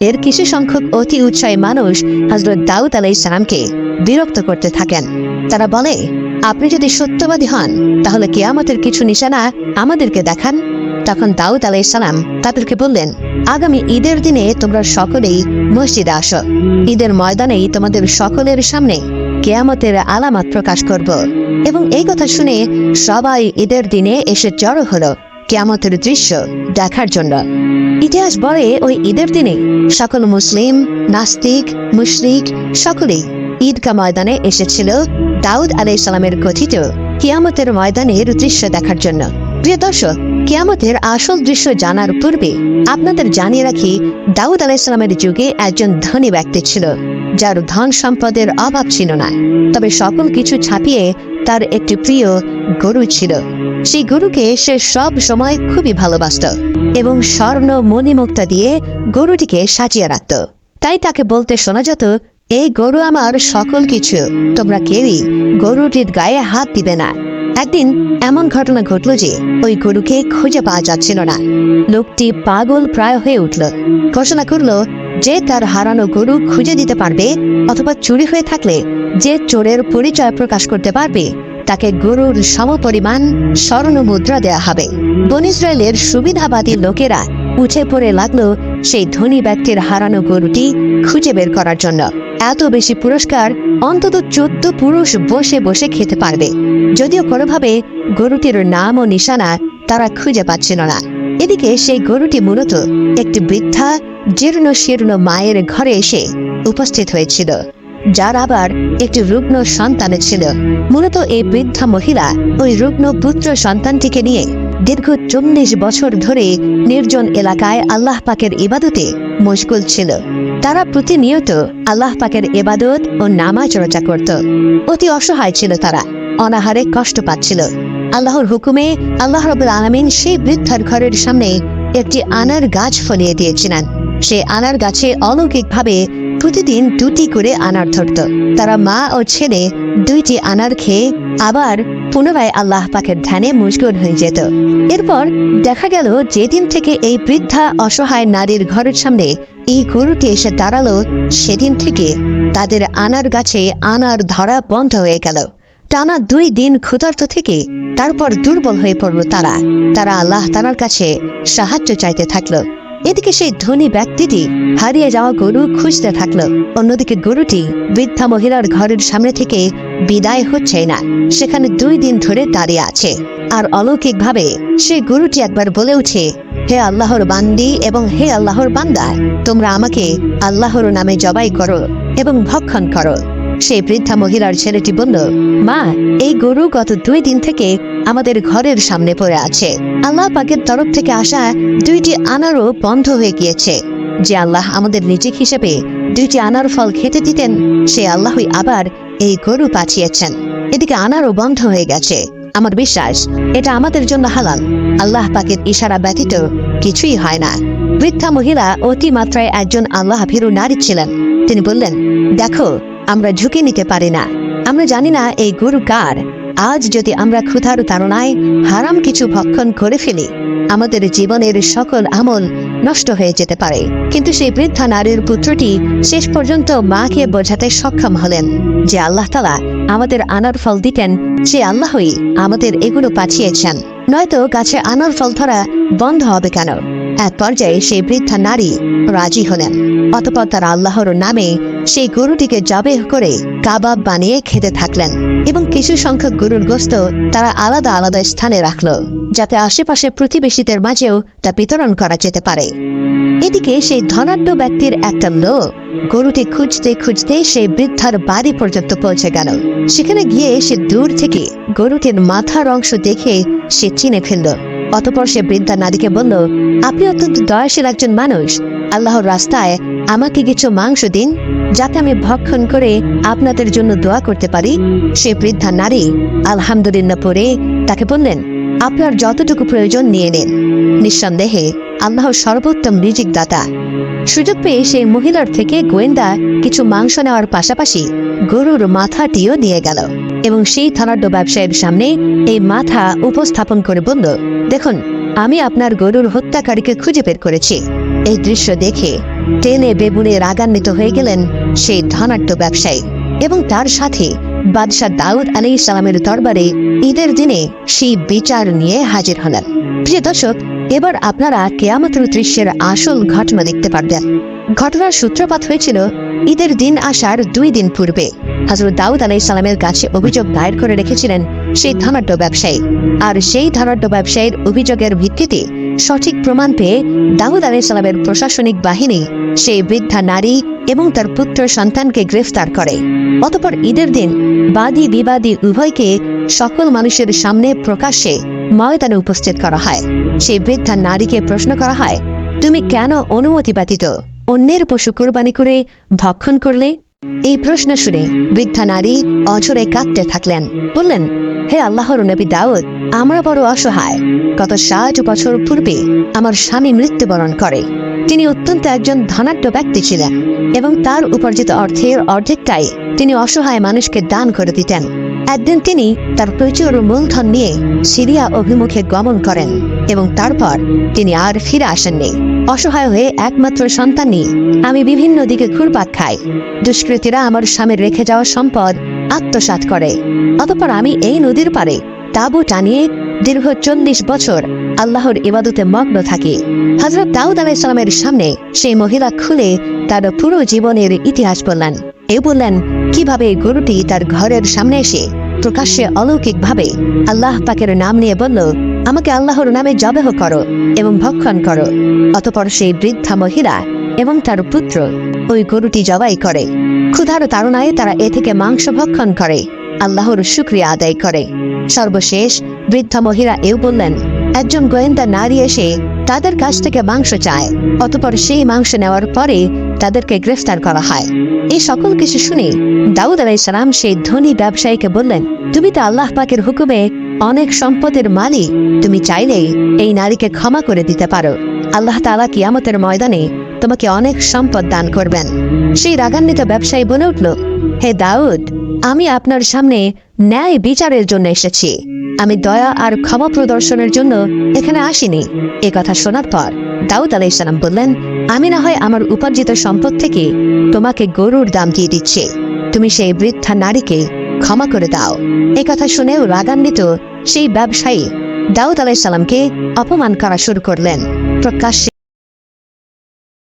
এর কিছু সংখ্যক অতি উৎসাহী মানুষ হজরত দাউদ আলাই সালামকে বিরক্ত করতে থাকেন। তারা বলে, আপনি যদি সত্যবাদী হন, তাহলে কেয়ামতের কিছু নিশানা আমাদেরকে দেখান। তখন দাউদ আলাই সালাম তাদেরকে বললেন, আগামী ঈদের দিনে তোমরা সকলেই মসজিদে আসো। ঈদের ময়দানেই তোমাদের সকলের সামনে কেয়ামতের আলামত প্রকাশ করব। এবং এই কথা শুনে সবাই ঈদের দিনে এসে জড়ো হলো কেয়ামতের দৃশ্য দেখার জন্য। ইতিহাস বলে ওই ঈদের দিনে সকল মুসলিম, নাস্তিক, মুশরিক সকলেই ঈদগা ময়দানে এসেছিল দাউদ আলাইসালামের কথিত কিয়ামতের ময়দানের দৃশ্য দেখার জন্য। প্রিয় দর্শক, কিয়ামতের আসল দৃশ্য জানার পূর্বে আপনাদের জানিয়ে রাখি, দাউদ আলাইসালামের যুগে একজন ধনী ব্যক্তি ছিল, যার ধন সম্পদের অভাব ছিল না। তবে সকল কিছু ছাপিয়ে তার একটি প্রিয় গরু ছিল। সেই গরুকে সে সব সময় খুবই ভালোবাসত এবং স্বর্ণ মণিমুক্তা দিয়ে গরুটিকে সাজিয়ে রাখত। তাই তাকে বলতে শোনা যেত, এই গরু আমার সকল কিছু, তোমরা কেউই গরুটির গায়ে হাত দিবে না। একদিন এমন ঘটনা ঘটল যে ওই গরুকে খুঁজে পাওয়া যাচ্ছিল না। লোকটি পাগল প্রায় হয়ে উঠল। ঘোষণা করল যে তার হারানো গরু খুঁজে দিতে পারবে অথবা চুরি হয়ে থাকলে যে চোরের পরিচয় প্রকাশ করতে পারবে তাকে গরুর সমপরিমাণ স্বর্ণ মুদ্রা দেয়া হবে। বন ইসরায়েলের সুবিধাবাদী লোকেরা উঠে পড়ে লাগল সেই ধনী ব্যক্তির হারানো গরুটি খুঁজে বের করার জন্য। এত বেশি পুরস্কার অন্তত চোদ্দ পুরুষ বসে বসে খেতে পারবে। যদিও কোনোভাবে গরুটির নাম ও নিশানা তারা খুঁজে পাচ্ছিল না। এদিকে সেই গরুটি মূলত একটি বৃদ্ধা, জীর্ণ শীর্ণ মায়ের ঘরে এসে উপস্থিত হয়েছিল। যার আবার একটি রুগ্ন সন্তান ছিল। মূলত এই বৃদ্ধা মহিলা ওই রুগ্ন পুত্র সন্তানটিকে নিয়ে দীর্ঘ চল্লিশ বছর ধরে নির্জন এলাকায় আল্লাহ পাকের ইবাদতে মশগুল ছিল। তারা প্রতিনিয়ত আল্লাহ পাকের এবাদত ও নামাজ রচা করত। অতি অসহায় ছিল তারা, অনাহারে কষ্ট পাচ্ছিল। আল্লাহর হুকুমে আল্লাহ রবুল আলমিন সেই বৃদ্ধার ঘরের সামনে একটি আনার গাছ ফলিয়ে দিয়েছিলেন। সে আনার গাছে অলৌকিকভাবে প্রতিদিন দুটি করে আনার ধরত। তারা মা ও ছেলে দুইটি আনার খেয়ে আবার পুনরায় আল্লাহ পাকের ধ্যানে মশগুল হয়ে যেত। এরপর দেখা গেল যেদিন থেকে এই বৃদ্ধা অসহায় নারীর ঘরের সামনে এই গরুটি এসে দাঁড়াল, সেদিন থেকে তাদের আনার গাছে আনার ধরা বন্ধ হয়ে গেল। টানা দুই দিন ক্ষুধার্ত থেকে তারপর দুর্বল হয়ে পড়ল তারা। তারা আল্লাহ তালার কাছে সাহায্য চাইতে থাকল। এদিকে সেই ধনী ব্যক্তিটি হারিয়ে যাওয়া গরু খুঁজতে থাকল। অন্যদিকে গরুটি বৃদ্ধা মহিলার ঘরের সামনে থেকে বিদায় হচ্ছে না, সেখানে দুই দিন ধরে দাঁড়িয়ে আছে। আর অলৌকিকভাবে সেই গরুটি একবার বলে উঠে, হে আল্লাহর বান্দি এবং হে আল্লাহর বান্দা, তোমরা আমাকে আল্লাহর নামে জবাই করো এবং ভক্ষণ করো। সেই বৃদ্ধা মহিলার ছেলেটি বলল, মা, এই গরু গত দুই দিন থেকে আমাদের ঘরের সামনে পড়ে আছে। আল্লাহ পাকের তরফ থেকে আসা দুইটি আনারও বন্ধ হয়ে গিয়েছে। যে আল্লাহ আমাদের নিজেক হিসেবে দুইটি আনার ফল খেতে দিতেন, সে আল্লাহই আবার এই গরু পাঠিয়েছেন। এদিকে আনারও বন্ধ হয়ে গেছে। আমার বিশ্বাস, এটা আমাদের জন্য হালাল। আল্লাহ পাকের ইশারা ব্যতীত কিছুই হয় না। বৃদ্ধা মহিলা অতিমাত্রায় একজন আল্লাহ ভীরু নারী ছিলেন। তিনি বললেন, দেখো, আমরা ঝুঁকি নিতে পারি না। আমরা জানি না এই গরু কার। আজ যদি আমরা ক্ষুধার তাড়নায় হারাম কিছু ভক্ষণ করে ফেলি, আমাদের জীবনের সকল আমল নষ্ট হয়ে যেতে পারে। কিন্তু সেই বৃদ্ধা নারীর পুত্রটি শেষ পর্যন্ত মাকে বোঝাতে সক্ষম হলেন যে আল্লাহ তালা আমাদের আনার ফল দিতেন, সে আল্লাহই আমাদের এগুলো পাঠিয়েছেন। নয়তো গাছে আনার ফল ধরা বন্ধ হবে কেন? এক পর্যায়ে সেই বৃদ্ধা নারী রাজি হলেন। অতপর তার আল্লাহর নামে সেই গরুটিকে জবে করে কাবাব বানিয়ে খেতে থাকলেন এবং কিছু সংখ্যক গরুর গোস্ত তারা আলাদা আলাদা স্থানে রাখল। যাতে আশেপাশে প্রতিবেশীদের মাঝেও তা বিতরণ করা যেতে পারে। এদিকে সেই ধনাঢ্য ব্যক্তির একটা লোক গরুটি খুঁজতে খুঁজতে সেই বৃদ্ধার বাড়ি পর্যন্ত পৌঁছে গেল। সেখানে গিয়ে সে দূর থেকে গরুটির মাথার অংশ দেখে সে চিনে ফেলল। অতপর সে বৃদ্ধা নারীকে বলল, আপনি অত্যন্ত দয়াশীল একজন মানুষ। আল্লাহর রাস্তায় আমাকে কিছু মাংস দিন, যাতে আমি ভক্ষণ করে আপনাদের জন্য দোয়া করতে পারি। সে বৃদ্ধা নারী আলহামদুলিল্লাহ পরে তাকে বললেন আপনার যতটুকু প্রয়োজন নিয়ে নিন। নিঃসন্দেহে আল্লাহ সর্বোত্তম রিজিক দাতা সুযোগ পেয়ে সেই মহিলার থেকে গোয়েন্দা কিছু মাংস নেওয়ার পাশাপাশি গরুর মাথাটিও নিয়ে গেল। এবং সেই ধনাঢ্য ব্যবসায়ীর সামনে এই মাথা উপস্থাপন করে বলল, দেখুন, আমি আপনার গরুর হত্যাকারীকে খুঁজে বের করেছি। এই দৃশ্য দেখে টেনে বেবুনে রাগান্বিত হয়ে গেলেন সেই ধনাঢ্য ব্যবসায়ী। এবং তার সাথে বাদশাহ দাউদ আলী ইসলামের দরবারে ঈদের দিনে সেই বিচার নিয়ে হাজির হলেন। প্রিয় দর্শক, এবার আপনারা কেয়ামতের দৃশ্যের আসল ঘটনা দেখতে পারবেন। ঘটনার সূত্রপাত হয়েছিল ঈদের দিন আসার দুই দিন পূর্বে। হজরত দাউদ আলাই সালামের কাছে অভিযোগ দায়ের করে রেখেছিলেন সেই ধনাঢ্য ব্যবসায়ী। আর সেই ধনাঢ্য ব্যবসায়ীর অভিযোগের ভিত্তিতে সঠিক প্রমাণ পেয়ে দাউদ আলাই সালামের প্রশাসনিক বাহিনী সেই বৃদ্ধা নারী এবং তার পুত্র সন্তানকে গ্রেফতার করে। অতপর ঈদের দিন বাদী বিবাদী উভয়কে সকল মানুষের সামনে প্রকাশ্যে ময়দানে উপস্থিত করা হয়। সেই বৃদ্ধা নারীকে প্রশ্ন করা হয়, তুমি কেন অনুমতি ব্যতীত অন্যের পশু কোরবানি করে ভক্ষণ করলে? এই প্রশ্ন শুনে বৃদ্ধা নারী অঝরে কাঁদতে থাকলেন। বললেন, হে আল্লাহর নবী দাউদ, আমরা বড় অসহায়। গত ষাট বছর পূর্বে আমার স্বামী মৃত্যুবরণ করে। তিনি অত্যন্ত একজন ধনাঢ্য ব্যক্তি ছিলেন এবং তার উপার্জিত অর্থের অর্ধেকটাই তিনি অসহায় মানুষকে দান করে দিতেন। একদিন তিনি তার প্রচুর মূলধন নিয়ে সিরিয়া অভিমুখে গমন করেন এবং তারপর তিনি আর ফিরে আসেননি। অসহায় হয়ে একমাত্র সন্তান নিয়ে আমি বিভিন্ন দিকে ঘুরপাক খাই। দুষ্কৃতীরা আমার স্বামীর রেখে যাওয়া সম্পদ আত্মসাৎ করে। অতপর আমি এই নদীর পারে তাবু টানিয়ে দীর্ঘ চল্লিশ বছর আল্লাহর ইবাদতে মগ্ন থাকি। হজরত দাউদ আলাইসালামের সামনে সেই মহিলা খুলে তার পুরো জীবনের ইতিহাস বললেন। এ বললেন কীভাবে গরুটি তার ঘরের সামনে এসে প্রকাশ্যে অলৌকিকভাবে আল্লাহ পাকের নাম নিয়ে বলল, আমাকে আল্লাহর নামে জবেহ করো এবং ভক্ষণ করো। অতপর সেই বৃদ্ধা মহিলা এবং তার পুত্র ওই গরুটি জবাই করে। ক্ষুধার তাড়নায় তারা এ থেকে মাংস ভক্ষণ করে, আল্লাহর শুক্রিয়া আদায় করে। সর্বশেষ বৃদ্ধা মহিলা এও বললেন, একজন গোয়েন্দা নারী এসে তাদের কাছ থেকে মাংস চায়। অতপর সেই মাংস নেওয়ার পরে তাদেরকে গ্রেফতার করা হয়। এই সকল কিছু শুনে দাউদ আলাইসালাম সেই ধনী ব্যবসায়ীকে বললেন, তুমি তো আল্লাহ পাকের হুকুমে অনেক সম্পদের মালিক। তুমি চাইলেই এই নারীকে ক্ষমা করে দিতে পারো। আল্লাহ তাআলা কিয়ামতের ময়দানে তোমাকে অনেক সম্পদ দান করবেন। সেই রাগান্বিত ব্যবসায়ী বলে উঠল, হে দাউদ, আমি আপনার সামনে ন্যায় বিচারের জন্য এসেছি। আমি দয়া আর ক্ষমা প্রদর্শনের জন্য এখানে আসিনি। এ কথা শোনার পর দাউদ আলাইসালাম বললেন, আমি না হয় আমার উপার্জিত সম্পদ থেকে তোমাকে গরুর দাম দিয়ে দিচ্ছি। তুমি সেই বৃদ্ধা নারীকে ক্ষমা করে দাও। এ কথা শুনেও রাগান্বিত সেই ব্যবসায়ী দাউদ আলাইসালামকে অপমান করা শুরু করলেন। প্রকাশ্যে